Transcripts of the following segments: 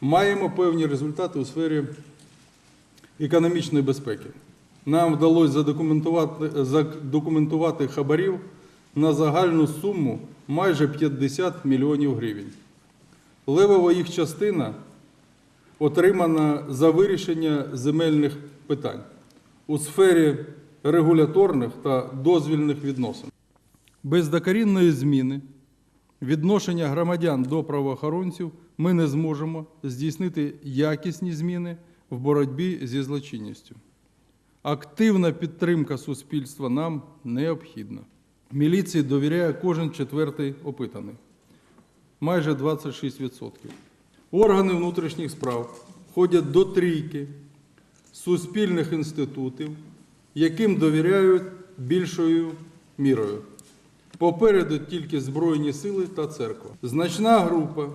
Маємо певні результати у сфері економічної безпеки. Нам вдалося задокументувати, задокументувати хабарів на загальну суму майже 50 мільйонів гривень. Левова їх частина отримана за вирішення земельних питань у сфері регуляторних та дозвільних відносин. Без докорінної зміни відношення громадян до правоохоронців ми не зможемо здійснити якісні зміни в боротьбі зі злочинністю. Активна підтримка суспільства нам необхідна. Міліції довіряє кожен четвертий опитаний, майже 26%. Органи внутрішніх справ входять до трійки суспільних інститутів, яким довіряють більшою мірою. Попереду тільки Збройні сили та церква. Значна група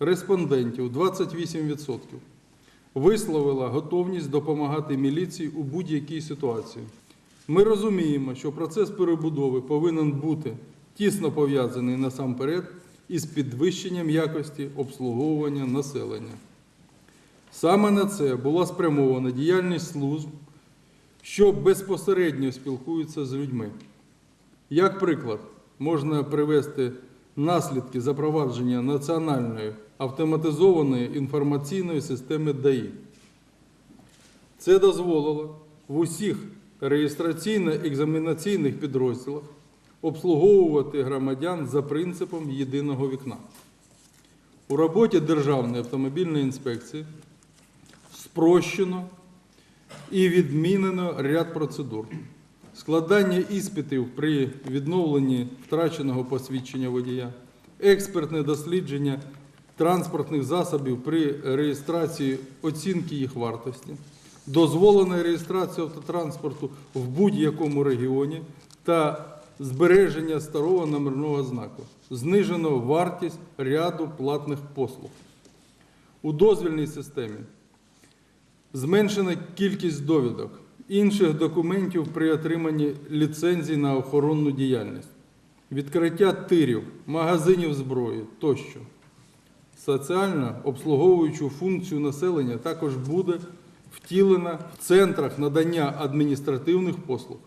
респондентів 28% висловила готовність допомагати міліції у будь-якій ситуації. Ми розуміємо, що процес перебудови повинен бути тісно пов'язаний насамперед із підвищенням якості обслуговування населення. Саме на це була спрямована діяльність служб, що безпосередньо спілкуються з людьми. Як приклад, можна привести наслідки запровадження національної автоматизованої інформаційної системи ДАІ. Це дозволило в усіх реєстраційно-екзаменаційних підрозділах обслуговувати громадян за принципом єдиного вікна. У роботі Державної автомобільної інспекції спрощено і відмінено ряд процедур. Складання іспитів при відновленні втраченого посвідчення водія, експертне дослідження транспортних засобів при реєстрації оцінки їх вартості, дозволена реєстрація автотранспорту в будь-якому регіоні та збереження старого номерного знаку. Знижено вартість ряду платних послуг. У дозвільній системі Зменшена кількість довідок, інших документів при отриманні ліцензій на охоронну діяльність, відкриття тирів, магазинів зброї тощо. Соціально обслуговуючу функцію населення також буде втілена в центрах надання адміністративних послуг,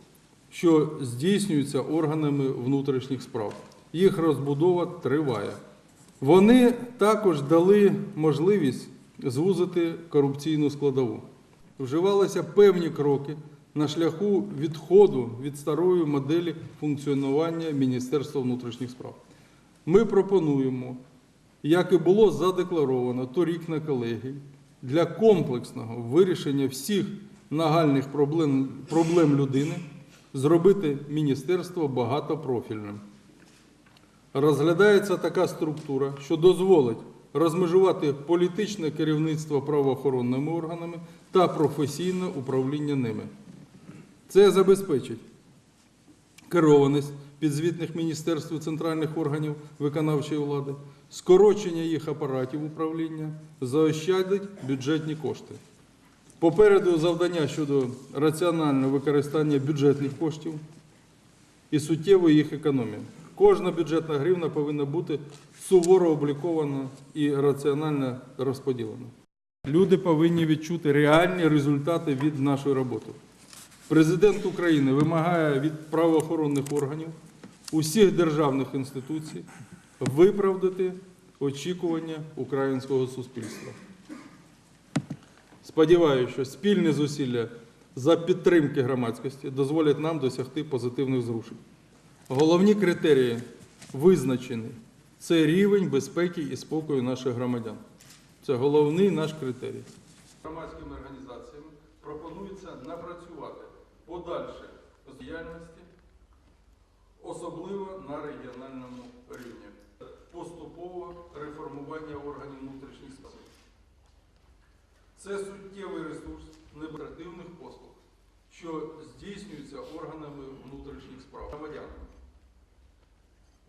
що здійснюються органами внутрішніх справ. Їх розбудова триває. Вони також дали можливість звузити корупційну складову. Вживалися певні кроки на шляху відходу від старої моделі функціонування Міністерства внутрішніх справ. Ми пропонуємо, як і було задекларовано торік на колегії, для комплексного вирішення всіх нагальних проблем, проблем людини зробити міністерство багатопрофільним. Розглядається така структура, що дозволить розмежувати політичне керівництво правоохоронними органами та професійне управління ними. Це забезпечить керованість підзвітних міністерств і центральних органів виконавчої влади, скорочення їх апаратів управління, заощадить бюджетні кошти. Попереду завдання щодо раціонального використання бюджетних коштів і суттєвої їх економії. Кожна бюджетна гривна повинна бути суворо облікована і раціонально розподілена. Люди повинні відчути реальні результати від нашої роботи. Президент України вимагає від правоохоронних органів усіх державних інституцій виправдати очікування українського суспільства. Сподіваюся, що спільні зусилля за підтримки громадськості дозволять нам досягти позитивних зрушень. Головні критерії визначені. Це рівень безпеки і спокою наших громадян. Це головний наш критерій. Громадськими організаціями пропонується напрацювати подальше діяльності, особливо на регіональному рівні, поступово реформування органів внутрішніх справ. Це суттєвий ресурс неоперативних послуг, що здійснюється органами внутрішніх справ громадянами.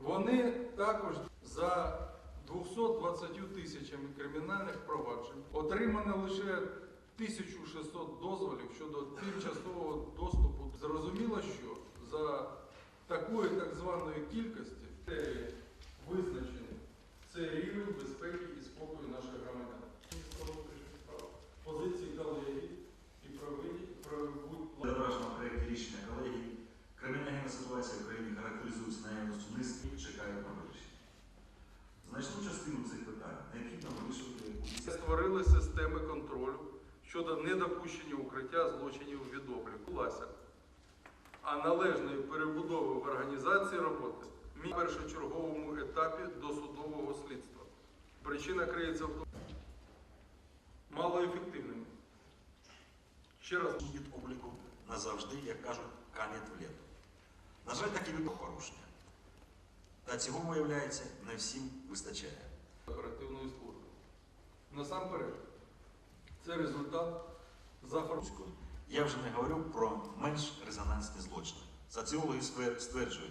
Вони також за 220 тисячами кримінальних проваджень отримано лише 1600 дозволів щодо тимчасового доступу. Зрозуміло, що за такої так званої кількості визначений це рівень безпеки і спокою наших громадян. Значну частину цих питань необхідно вирішувати у місцевому Створили системи контролю щодо недопущення укриття злочинів від обліку. А належної перебудови в організації роботи мій першочерговому етапі досудового слідства. Причина криється в тому, малоефективними. Ще раз від обліку назавжди, як кажуть, канет в лету. На жаль, так і випадок порушення. Та цього, виявляється, не всім вистачає. Насамперед, це результат зафор... Руською. Я вже не говорю про менш резонансні злочини. Соціологи стверджують,